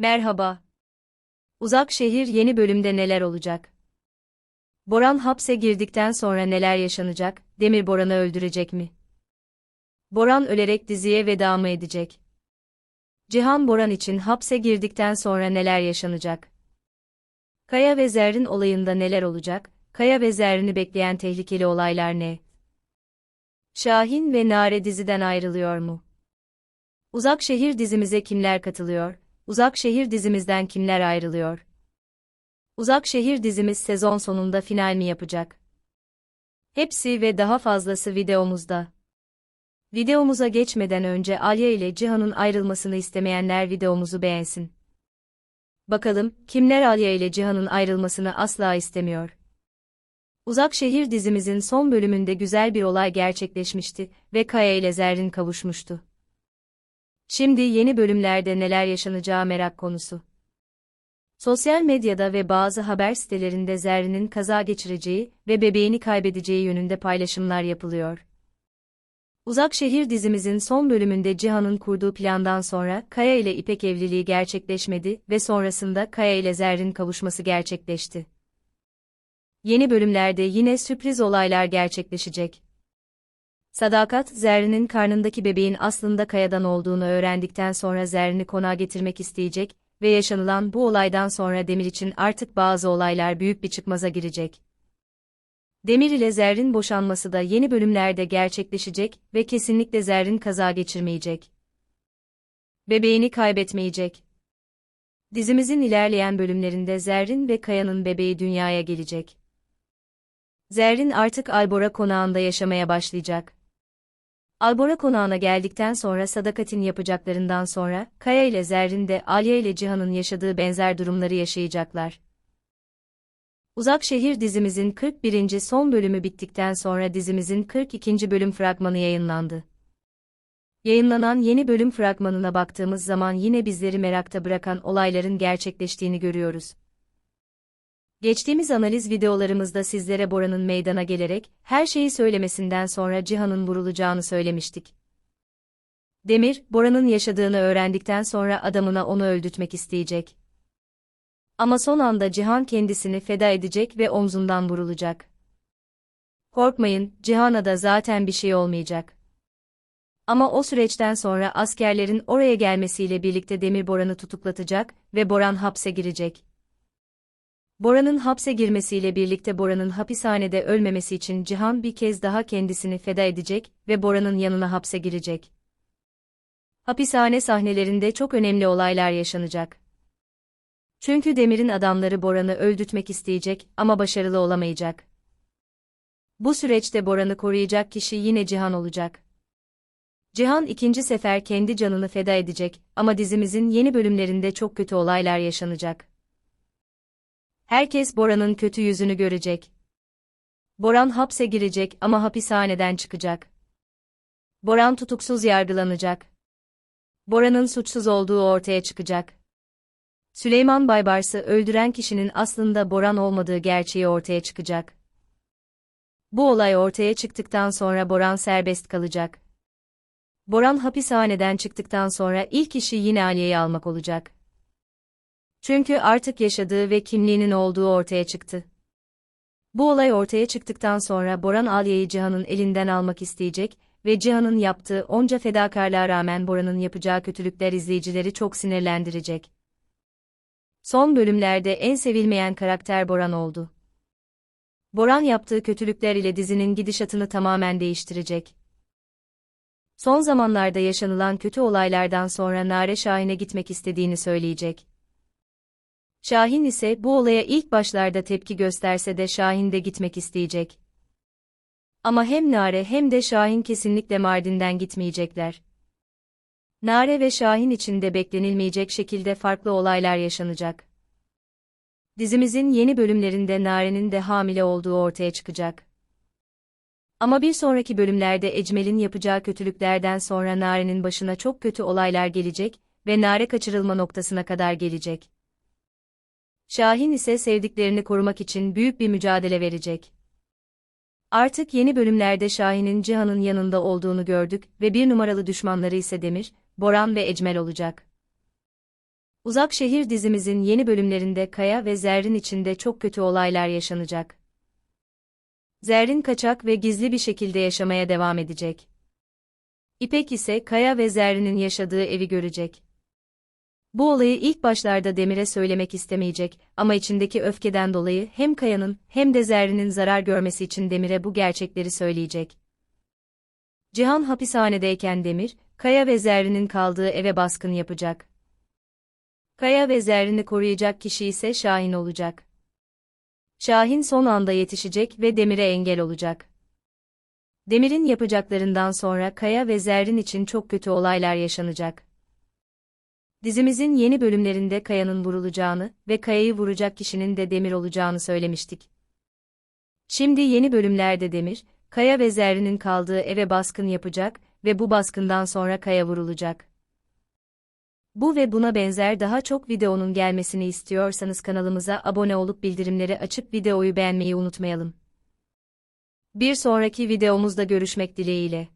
Merhaba. Uzak Şehir yeni bölümde neler olacak? Boran hapse girdikten sonra neler yaşanacak? Demir Boran'ı öldürecek mi? Boran ölerek diziye veda mı edecek? Cihan Boran için hapse girdikten sonra neler yaşanacak? Kaya ve Zerrin olayında neler olacak? Kaya ve Zerrin'i bekleyen tehlikeli olaylar ne? Şahin ve Nare diziden ayrılıyor mu? Uzak Şehir dizimize kimler katılıyor? Uzak Şehir dizimizden kimler ayrılıyor? Uzak Şehir dizimiz sezon sonunda final mi yapacak? Hepsi ve daha fazlası videomuzda. Videomuza geçmeden önce Alya ile Cihan'ın ayrılmasını istemeyenler videomuzu beğensin. Bakalım, kimler Alya ile Cihan'ın ayrılmasını asla istemiyor? Uzak Şehir dizimizin son bölümünde güzel bir olay gerçekleşmişti ve Kaya ile Zerrin kavuşmuştu. Şimdi yeni bölümlerde neler yaşanacağı merak konusu. Sosyal medyada ve bazı haber sitelerinde Zerrin'in kaza geçireceği ve bebeğini kaybedeceği yönünde paylaşımlar yapılıyor. Uzak Şehir dizimizin son bölümünde Cihan'ın kurduğu plandan sonra Kaya ile İpek evliliği gerçekleşmedi ve sonrasında Kaya ile Zerrin kavuşması gerçekleşti. Yeni bölümlerde yine sürpriz olaylar gerçekleşecek. Sadakat, Zerrin'in karnındaki bebeğin aslında Kaya'dan olduğunu öğrendikten sonra Zerrin'i konağa getirmek isteyecek ve yaşanılan bu olaydan sonra Demir için artık bazı olaylar büyük bir çıkmaza girecek. Demir ile Zerrin boşanması da yeni bölümlerde gerçekleşecek ve kesinlikle Zerrin kaza geçirmeyecek. Bebeğini kaybetmeyecek. Dizimizin ilerleyen bölümlerinde Zerrin ve Kaya'nın bebeği dünyaya gelecek. Zerrin artık Albora konağında yaşamaya başlayacak. Albora konağına geldikten sonra Sadakat'in yapacaklarından sonra, Kaya ile Zerrin de Alya ile Cihan'ın yaşadığı benzer durumları yaşayacaklar. Uzak Şehir dizimizin 41. son bölümü bittikten sonra dizimizin 42. bölüm fragmanı yayınlandı. Yayınlanan yeni bölüm fragmanına baktığımız zaman yine bizleri merakta bırakan olayların gerçekleştiğini görüyoruz. Geçtiğimiz analiz videolarımızda sizlere Bora'nın meydana gelerek her şeyi söylemesinden sonra Cihan'ın vurulacağını söylemiştik. Demir, Bora'nın yaşadığını öğrendikten sonra adamına onu öldürtmek isteyecek. Ama son anda Cihan kendisini feda edecek ve omzundan vurulacak. Korkmayın, Cihan'a da zaten bir şey olmayacak. Ama o süreçten sonra askerlerin oraya gelmesiyle birlikte Demir Boran'ı tutuklatacak ve Boran hapse girecek. Bora'nın hapse girmesiyle birlikte Bora'nın hapishanede ölmemesi için Cihan bir kez daha kendisini feda edecek ve Bora'nın yanına hapse girecek. Hapishane sahnelerinde çok önemli olaylar yaşanacak. Çünkü Demir'in adamları Boran'ı öldürtmek isteyecek ama başarılı olamayacak. Bu süreçte Boran'ı koruyacak kişi yine Cihan olacak. Cihan ikinci sefer kendi canını feda edecek ama dizimizin yeni bölümlerinde çok kötü olaylar yaşanacak. Herkes Bora'nın kötü yüzünü görecek. Boran hapse girecek ama hapishaneden çıkacak. Boran tutuksuz yargılanacak. Bora'nın suçsuz olduğu ortaya çıkacak. Süleyman Baybars'ı öldüren kişinin aslında Boran olmadığı gerçeği ortaya çıkacak. Bu olay ortaya çıktıktan sonra Boran serbest kalacak. Boran hapishaneden çıktıktan sonra ilk işi yine Aliye'yi almak olacak. Çünkü artık yaşadığı ve kimliğinin olduğu ortaya çıktı. Bu olay ortaya çıktıktan sonra Boran Alya'yı Cihan'ın elinden almak isteyecek ve Cihan'ın yaptığı onca fedakarlığa rağmen Boran'ın yapacağı kötülükler izleyicileri çok sinirlendirecek. Son bölümlerde en sevilmeyen karakter Boran oldu. Boran yaptığı kötülükler ile dizinin gidişatını tamamen değiştirecek. Son zamanlarda yaşanılan kötü olaylardan sonra Nare Şahin'e gitmek istediğini söyleyecek. Şahin ise bu olaya ilk başlarda tepki gösterse de Şahin de gitmek isteyecek. Ama hem Nare hem de Şahin kesinlikle Mardin'den gitmeyecekler. Nare ve Şahin için de beklenilmeyecek şekilde farklı olaylar yaşanacak. Dizimizin yeni bölümlerinde Nare'nin de hamile olduğu ortaya çıkacak. Ama bir sonraki bölümlerde Ecmel'in yapacağı kötülüklerden sonra Nare'nin başına çok kötü olaylar gelecek ve Nare kaçırılma noktasına kadar gelecek. Şahin ise sevdiklerini korumak için büyük bir mücadele verecek. Artık yeni bölümlerde Şahin'in Cihan'ın yanında olduğunu gördük ve bir numaralı düşmanları ise Demir, Boran ve Ecmel olacak. Uzak Şehir dizimizin yeni bölümlerinde Kaya ve Zerrin içinde çok kötü olaylar yaşanacak. Zerrin kaçak ve gizli bir şekilde yaşamaya devam edecek. İpek ise Kaya ve Zerrin'in yaşadığı evi görecek. Bu olayı ilk başlarda Demir'e söylemek istemeyecek ama içindeki öfkeden dolayı hem Kaya'nın hem de Zerrin'in zarar görmesi için Demir'e bu gerçekleri söyleyecek. Cihan hapishanedeyken Demir, Kaya ve Zerrin'in kaldığı eve baskın yapacak. Kaya ve Zerrin'i koruyacak kişi ise Şahin olacak. Şahin son anda yetişecek ve Demir'e engel olacak. Demir'in yapacaklarından sonra Kaya ve Zerrin için çok kötü olaylar yaşanacak. Dizimizin yeni bölümlerinde Kaya'nın vurulacağını ve Kaya'yı vuracak kişinin de Demir olacağını söylemiştik. Şimdi yeni bölümlerde Demir, Kaya ve Zerrin'in kaldığı eve baskın yapacak ve bu baskından sonra Kaya vurulacak. Bu ve buna benzer daha çok videonun gelmesini istiyorsanız kanalımıza abone olup bildirimleri açıp videoyu beğenmeyi unutmayalım. Bir sonraki videomuzda görüşmek dileğiyle.